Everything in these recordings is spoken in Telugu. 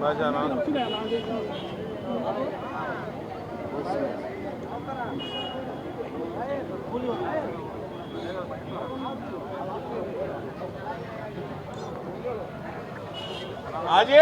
Bacanan. Hayır. આજે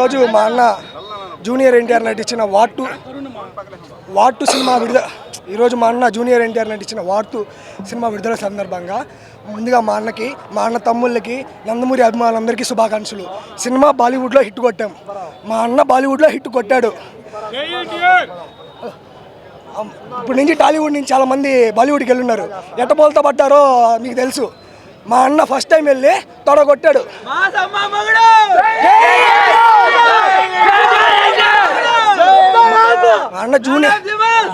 ఈరోజు మా అన్న జూనియర్ ఎన్టీఆర్ నటించిన వాటు వాటు సినిమా విడుదల ఈరోజు మా అన్న జూనియర్ ఎన్టీఆర్ నటించిన వాటు సినిమా విడుదల సందర్భంగా ముందుగా మా అన్నకి మా అన్న తమ్ముళ్ళకి నందమూరి అభిమానులందరికీ శుభాకాంక్షలు. సినిమా బాలీవుడ్లో హిట్ కొట్టాం. మా అన్న బాలీవుడ్లో హిట్ కొట్టాడు. ఇప్పుడు నుంచి టాలీవుడ్ నుంచి చాలామంది బాలీవుడ్కి వెళ్ళున్నారు. ఎట్ట పడ్డారో మీకు తెలుసు. మా అన్న ఫస్ట్ టైం వెళ్ళి తొడగొట్టాడు. మా అన్న జూనియర్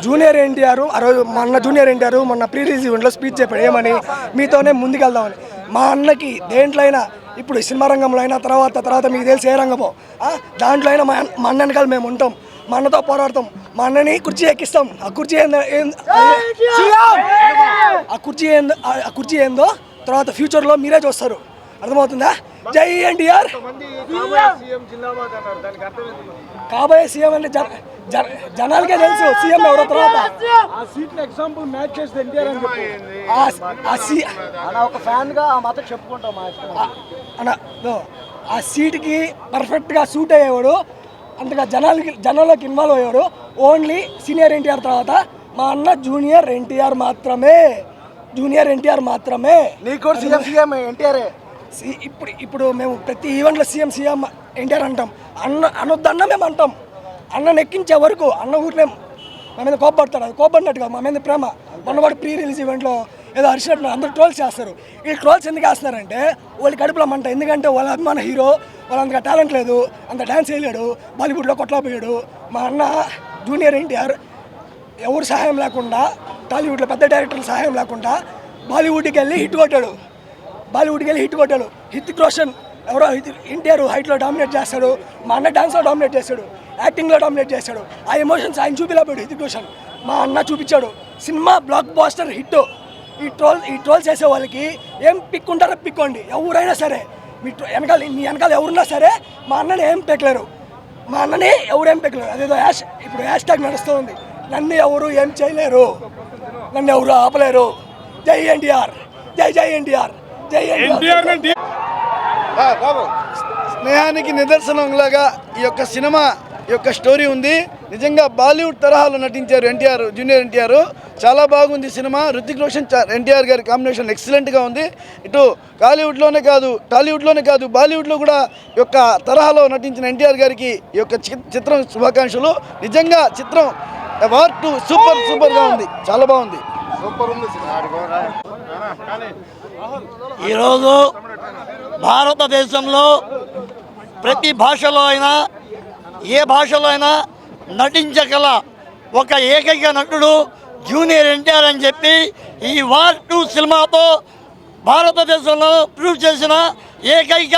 జూనియర్ ఎన్టీఆర్ ఆ రోజు మా అన్న జూనియర్ ఎన్టీఆర్ మొన్న ప్రీ రిలీజ్ ఈవెంట్లో స్పీచ్ చెప్పాడు ఏమని? మీతోనే ముందుకెళ్దామని. మా అన్నకి దేంట్లో అయినా ఇప్పుడు సినిమా రంగంలో అయినా తర్వాత తర్వాత మీకు తెలిసి ఏ రంగమో దాంట్లో అయినా మా మా అన్న వెనకాల మేము ఉంటాం. మా అన్నతో పోరాడతాం. మా అన్నని కుర్చీ ఎక్కిస్తాం. ఆ కుర్చీ ఏందో ఆ కుర్చీ ఏందో ఆ కుర్చీ ఏందో తర్వాత ఫ్యూచర్లో మీరే చూస్తారు. అర్థమవుతుందా? జై ఎన్టీఆర్. కాబోయే సీఎం అంటే జన జన- జనాలకే తెలుసు సీఎం ఎవరో తర్వాత. ఆ సీట్ ఎగ్జాంపుల్ మ్యాచ్ చేస్తే ఎన్టీఆర్ అని చెప్పి. ఆ- ఆ సీ అలా ఒక ఫ్యాన్గా ఆ మాత్రం చెప్పుకుంటాం మా ఇష్టం. ఆ- అన్న దో, ఆ సీట్కి పర్ఫెక్ట్గా సూట్ అయ్యేవాడు అంతగా జనాలకి జనాల్లోకి ఇన్వాల్వ్ అయ్యాడు ఓన్లీ సీనియర్ ఎన్టీఆర్ తర్వాత మా అన్న జూనియర్ ఎన్టీఆర్ మాత్రమే. జూనియర్ ఎన్టీఆర్ మాత్రమే. నీకు సీఎం సీఎం ఎన్టీఆర్. ఇప్పుడు ఇప్పుడు మేము ప్రతి ఈవెంట్లో సీఎం సీఎం ఎన్టీఆర్ అంటాం. అన్న అనొద్దన్న మేము అంటాం. అన్న ఎక్కించే వరకు అన్న ఊరినే మా మీద కోపడతాడు అది కోపడినట్టుగా మా మీద ప్రేమ. మొన్నవాడు ప్రీ రిలీజ్ ఈవెంట్లో ఏదో అరిచినట్టు అందరూ ట్రోల్స్ చేస్తారు. ఈ ట్రోల్స్ ఎందుకు వేస్తున్నారంటే వాళ్ళకి కడుపులో మంట. ఎందుకంటే వాళ్ళ అభిమాన హీరో వాళ్ళ అంత టాలెంట్ లేదు. అంత డ్యాన్స్ వేయలేడు. బాలీవుడ్లో కొట్లాపోయాడు. మా అన్న జూనియర్ ఎన్టీఆర్ ఎవరు సహాయం లేకుండా టాలీవుడ్లో పెద్ద డైరెక్టర్ల సహాయం లేకుండా బాలీవుడ్కి వెళ్ళి హిట్ కొట్టాడు. బాలీవుడ్కి వెళ్ళి హిట్ కొట్టాడు. హితిక్ రోషన్ ఎవరో ఎన్టీఆర్ హైట్లో డామినేట్ చేస్తాడు. మా అన్న డాన్స్లో డామినేట్ చేస్తాడు. యాక్టింగ్లో డామినేట్ చేస్తాడు. ఆ ఎమోషన్స్ ఆయన చూపిలేపాడు హితిక్ రోషన్. మా అన్న చూపించాడు. Cinema blockbuster hit. ఈ ట్రోల్ ఈ ట్రోల్ చేసే వాళ్ళకి ఏం పిక్ ఉంటారో పిక్కోండి. ఎవరైనా సరే. మీ వెనకాల మీ వెనకాల ఎవరున్నా సరే మా అన్నని ఏం పెక్కలేరు. మా అన్నని ఎవరేం పెక్కలేరు. అదేదో యాష్ ఇప్పుడు హ్యాష్ ట్యాగ్ నడుస్తూ ఉంది నన్ను ఎవరు ఏం చేయలేరు. నన్ను ఎవరు ఆపలేరు. జై ఎన్టీఆర్. జై జై ఎన్టీఆర్. జై ఎన్టీఆర్. స్నేహానికి నిదర్శనంలాగా ఈ యొక్క సినిమా ఈ యొక్క స్టోరీ ఉంది. నిజంగా బాలీవుడ్ తరహాలో నటించారు ఎన్టీఆర్ జూనియర్ ఎన్టీఆర్. చాలా బాగుంది సినిమా. రుతిక్ రోషన్ ఎన్టీఆర్ గారి కాంబినేషన్ ఎక్సలెంట్గా ఉంది. ఇటు కాలీవుడ్లోనే కాదు టాలీవుడ్లోనే కాదు బాలీవుడ్లో కూడా ఈ యొక్క తరహాలో నటించిన ఎన్టీఆర్ గారికి ఈ యొక్క చి- చిత్రం శుభాకాంక్షలు. నిజంగా చిత్రం వార్ టూ సూపర్ సూపర్గా ఉంది. చాలా బాగుంది. ఈరోజు భారతదేశంలో ప్రతి భాషలో అయినా ఏ భాషలో అయినా నటించగల ఒక ఏకైక నటుడు జూనియర్ ఎన్టీఆర్ అని చెప్పి ఈ వార్ టూ సినిమాతో భారతదేశంలో ప్రూవ్ చేసిన ఏకైక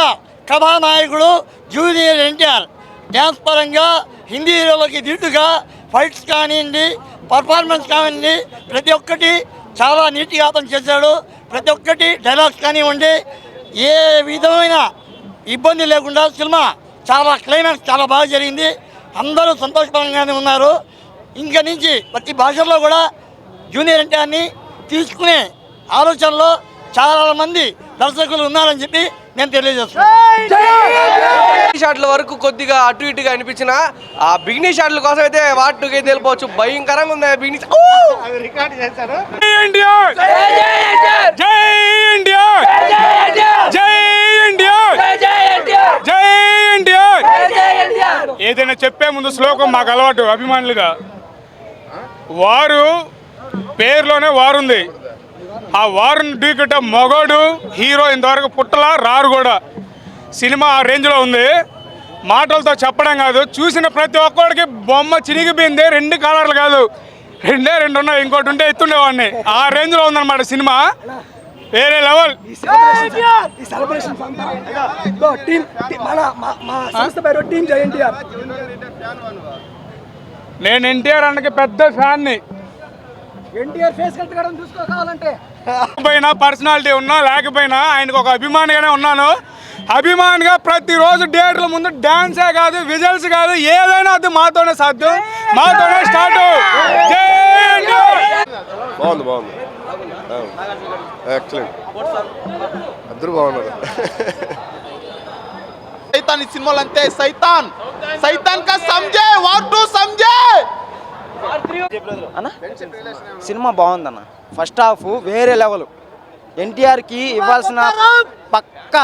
కథానాయకుడు జూనియర్ ఎన్టీఆర్. డ్యాన్స్ పరంగా హిందీ హీరోలకి ధీటుగా ఫైట్స్ కానివ్వండి పర్ఫార్మెన్స్ కానివ్వండి ప్రతి ఒక్కటి చాలా నీట్గా అతను చేశాడు. ప్రతి ఒక్కటి డైలాగ్స్ కానివ్వండి ఏ విధమైన ఇబ్బంది లేకుండా సినిమా చాలా క్లైమాక్స్ చాలా బాగా జరిగింది. అందరూ సంతోషకరంగానే ఉన్నారు. ఇంకా నుంచి ప్రతి భాషల్లో కూడా జూనియర్ ఎన్టీఆర్ని తీసుకునే ఆలోచనలో చాలామంది దర్శకులు ఉన్నారని చెప్పి నేను తెలియజేస్తున్నాను షాట్ల వరకు కొద్దిగా అటు ఇటుగా అనిపించిన ఆ బిగినీ షాట్ల కోసం అయితే వాటికి అయితే వెళ్ళిపోవచ్చు భయంకరంగా ఉంది బిగినీ ఇండియా! జై ఇండియా! జై ఇండియా! జై ఇండియా! ఏదైనా చెప్పే ముందు శ్లోకం మాకు అలవాటు అభిమానులుగా. వారు పేరులోనే వారుంది. ఆ వారుని ఢీకొట్ట మగోడు హీరో ఇంతవరకు పుట్టలా రారు కూడా. సినిమా ఆ రేంజ్లో ఉంది. మాటలతో చెప్పడం కాదు చూసిన ప్రతి ఒక్కడికి బొమ్మ చినిగిపోయింది రెండు కలర్లు కాదు. రెండే రెండు ఉన్నాయి ఇంకోటి ఉంటే ఎత్తుండేవాడిని. ఆ రేంజ్లో ఉందన్నమాట సినిమా. వేరే లెవెల్. నేను ఎన్టీఆర్ అన్నకి పెద్ద ఫ్యాన్ని. ఎన్టీఆర్ ఫేస్ కట్టుకోవడం చూసుకో పోయినా పర్సనాలిటీ ఉన్నా లేకపోయినా ఆయనకు ఒక అభిమానిగానే ఉన్నాను. అభిమానిగా ప్రతిరోజు థియేటర్ల ముందు డాన్సే కాదు విజల్స్ కాదు ఏదైనా అది మాతోనే సాధ్యం. మాతోనే స్టార్ట్! బాగుంది బాగుంది. ఎక్సలెంట్ అందరూ బాగున్నారు. సైతాన్ ఈ సినిమాలు అంతే సైతాన్. సైతాన్ కా సంజే వాట్ టు సంజే అన్న సినిమా బాగుందన్న. ఫస్ట్ హాఫ్ వేరే లెవెల్ ఎన్టీఆర్కి ఇవ్వాల్సిన పక్క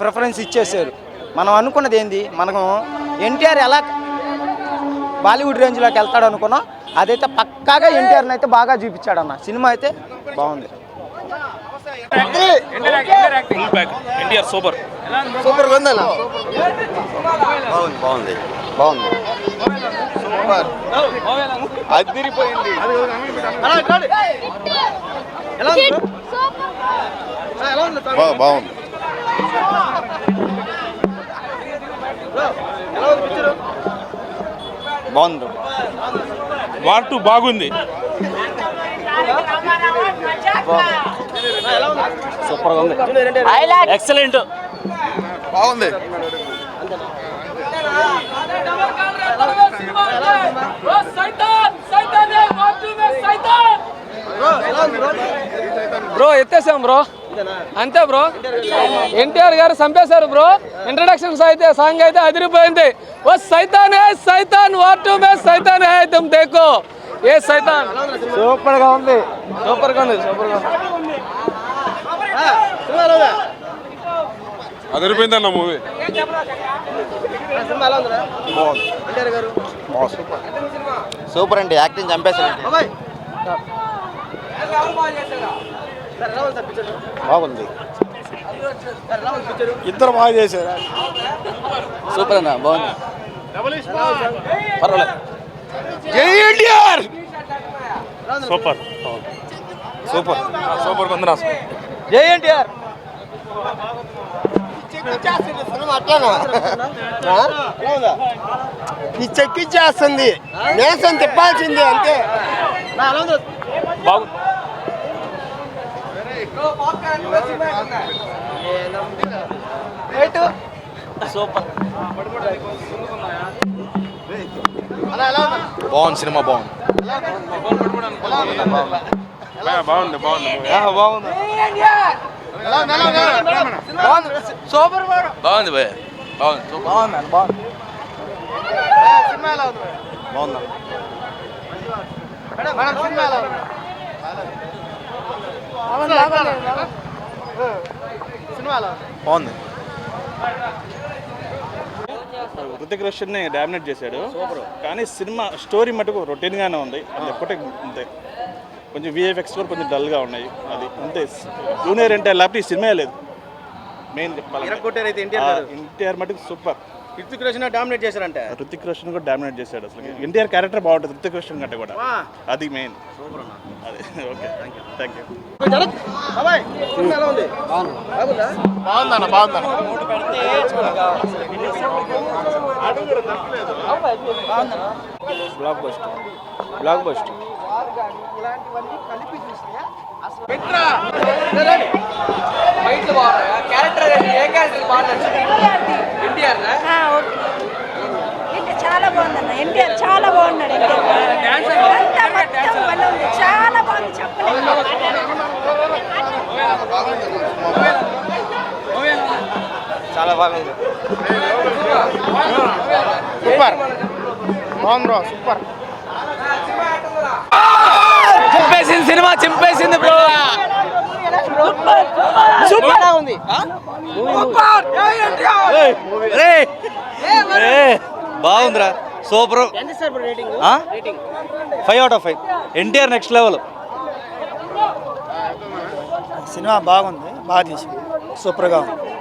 ప్రిఫరెన్స్ ఇచ్చేసారు. మనం అనుకున్నది ఏంది? మనం ఎన్టీఆర్ ఎలా బాలీవుడ్ రేంజ్లోకి వెళ్తాడు అనుకున్నాం. అదైతే పక్కాగా ఎన్టీఆర్ని అయితే బాగా చూపించాడన్న. సినిమా అయితే బాగుంది. సూపర్. బాగుంది. బాగుంది. సూపర్. అదిరిపోయింది బాగుంది. బాగుంది. వార్ టూ బాగుంది. ఎక్సలెంట్ బాగుంది. బ్రో ఎత్తేసాం బ్రో. అంతే బ్రో. ఎన్టీఆర్ గారు చంపేశారు బ్రో. ఇంట్రడక్షన్ అయితే సాంగ్ అయితే అదిరిపోయింది. ఓ సైతాన్ హే సైతాన్ వాట్ టు మే సైతాన్ హే తుమ్ దేకో ఏ సైతాన్? సూపర్గా ఉంది. సూపర్గా ఉంది సూపర్గా ఉంది అదిరిపోయిందన్న మూవీ. సూపర్. అండి యాక్టింగ్ చంపేసాడు బాగుంది. ఇద్దరు బాగా చేశారు? సూపర్ అన్న బాగుంది. పర్వాలేదు జై ఎన్టీఆర్! సూపర్. సూపర్. సూపర్. జై ఎన్టీఆర్! ఈ చెక్కిచ్చేస్తుంది నేసం తిప్పాల్సిందే అంతే. బాగుంది బాగుంది సినిమా బాగుంది. బాగుంది బాగుంది. బాగుంది భయ్ బాగుంది. బాగుంది బాగుంది. హృతిక్ రోషన్ డామినేట్ చేశాడు. కానీ సినిమా స్టోరీ మటుకు రొటీన్ గానే ఉంది అది ఒక్కటే అంతే. కొంచెం విఎఫ్ఎక్స్ కూడా కొంచెం డల్గా ఉన్నాయి. అది అంతే. జూనియర్ అంటే లేకపోతే ఈ సినిమా లేదు. మెయిన్ చెప్పాలి ఎన్టీఆర్ మటుకు సూపర్ హిృతిక్ రోషన్ డామినేట్ చేశారంటే. హృతిక్ రోషన్ కూడా డామినేట్ చేశాడు అసలు ఎన్టీఆర్ క్యారెక్టర్ బాగుంటుంది. హృతిక్ రోషన్ కంటే కూడా. అది మెయిన్ అదే. ఓకే థ్యాంక్ యూ బాగుందన్న బాగుందన్న. బ్లాక్ బస్ట్ బ్లాక్ బస్ట్ ఇలాంటివన్నీ కలిపి చూస్తే అసలు క్యారెక్టర్ ఏ క్యారెక్టర్ బాగా ఎన్టీఆర్ ఆ, ఓకే. ఏంటి చాలా బాగుందన్న. ఎన్టీఆర్ చాలా బాగున్నాడు చాలా బాగుంది చెప్పలేదు చాలా బాగుంది సూపర్. బాగుంది సూపర్ చింపేసింది సినిమా చింపేసింది బ్రో. సూపర్. ఉంది? బాగుందిరా. సూపర్. ఎంత sir rating? Rating five out of five. NTR next level. Cinema బాగుంది. బాగా తీసింది. సూపర్గా ఉంది.